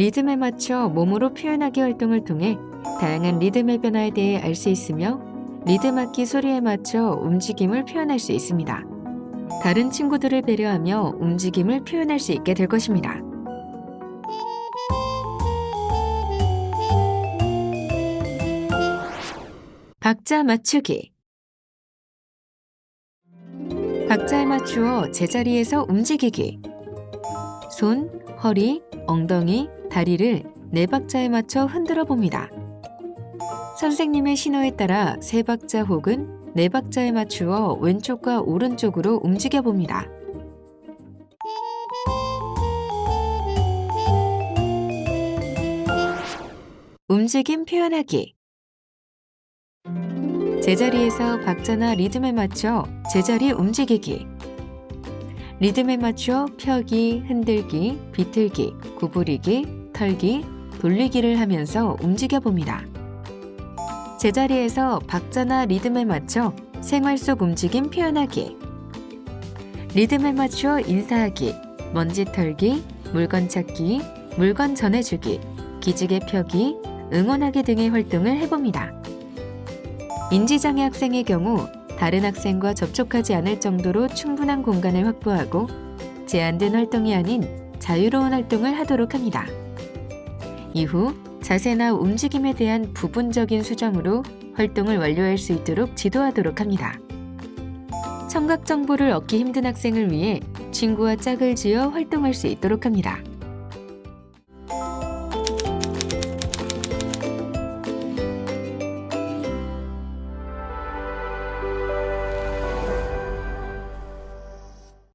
리듬에 맞춰 몸으로 표현하기 활동을 통해 다양한 리듬의 변화에 대해 알 수 있으며 리듬 악기 소리에 맞춰 움직임을 표현할 수 있습니다. 다른 친구들을 배려하며 움직임을 표현할 수 있게 될 것입니다. 박자 맞추기 박자에 맞추어 제자리에서 움직이기 손, 허리, 엉덩이, 다리를 네 박자에 맞춰 흔들어 봅니다. 선생님의 신호에 따라 세 박자 혹은 네 박자에 맞추어 왼쪽과 오른쪽으로 움직여 봅니다. 움직임 표현하기 제자리에서 박자나 리듬에 맞춰 제자리 움직이기 리듬에 맞춰 펴기, 흔들기, 비틀기, 구부리기, 털기, 돌리기를 하면서 움직여 봅니다. 제자리에서 박자나 리듬에 맞춰 생활 속 움직임 표현하기. 리듬에 맞춰 인사하기, 먼지 털기, 물건 찾기, 물건 전해주기, 기지개 펴기, 응원하기 등의 활동을 해봅니다. 인지장애 학생의 경우 다른 학생과 접촉하지 않을 정도로 충분한 공간을 확보하고 제한된 활동이 아닌 자유로운 활동을 하도록 합니다. 이후 자세나 움직임에 대한 부분적인 수정으로 활동을 완료할 수 있도록 지도하도록 합니다. 청각 정보를 얻기 힘든 학생을 위해 친구와 짝을 지어 활동할 수 있도록 합니다.